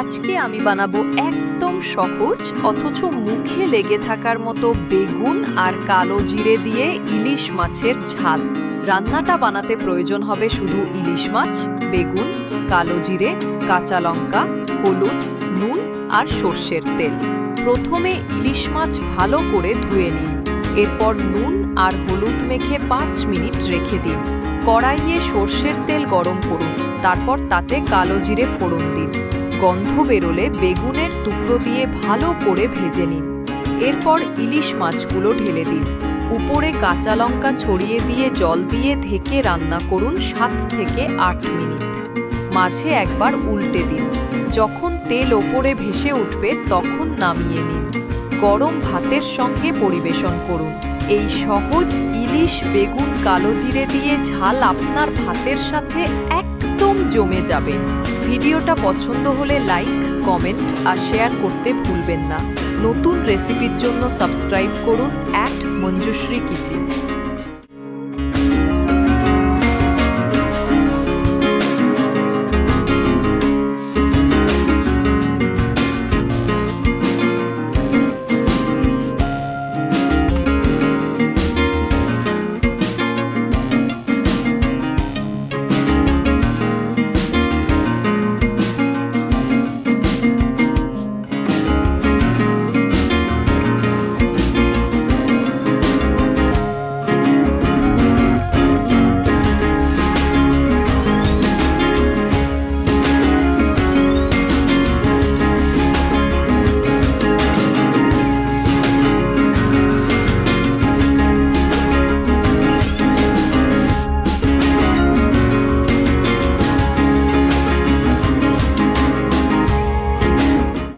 আজকে আমি বানাবো একদম সহজ, অথচ মুখে লেগে থাকার মতো বেগুন আর কালো জিরে দিয়ে ইলিশ মাছের ঝাল। রান্নাটা বানাতে প্রয়োজন হবে শুধু ইলিশ মাছ, বেগুন, কালো জিরে, কাঁচা লঙ্কা, হলুদ, নুন আর সর্ষের তেল। প্রথমে ইলিশ মাছ ভালো করে ধুয়ে নিন। এরপর নুন আর হলুদ মেখে পাঁচ মিনিট রেখে দিন। কড়াইয়ে সর্ষের তেল গরম করুন। তারপর তাতে কালো জিরে ফোড়ন দিন। গন্ধ বেরোলে বেগুনের টুকরো দিয়ে ভালো করে ভেজে নিন। এরপর ইলিশ মাছগুলো ঢেলে দিন। উপরে কাঁচা লঙ্কা ছড়িয়ে দিয়ে জল দিয়ে ঢেকে রান্না করুন সাত থেকে আট মিনিট। মাঝে একবার উল্টে দিন। যখন তেল ওপরে ভেসে উঠবে তখন নামিয়ে নিন। গরম ভাতের সঙ্গে পরিবেশন করুন। এই সহজ ইলিশ বেগুন কালো জিরে দিয়ে ঝাল আপনার ভাতের সাথে একদম জমে যাবে। ভিডিওটা পছন্দ হলে লাইক, কমেন্ট আর শেয়ার করতে ভুলবেন না। নতুন রেসিপির জন্য সাবস্ক্রাইব করুন অ্যাট মঞ্জুশ্রী কিচেন।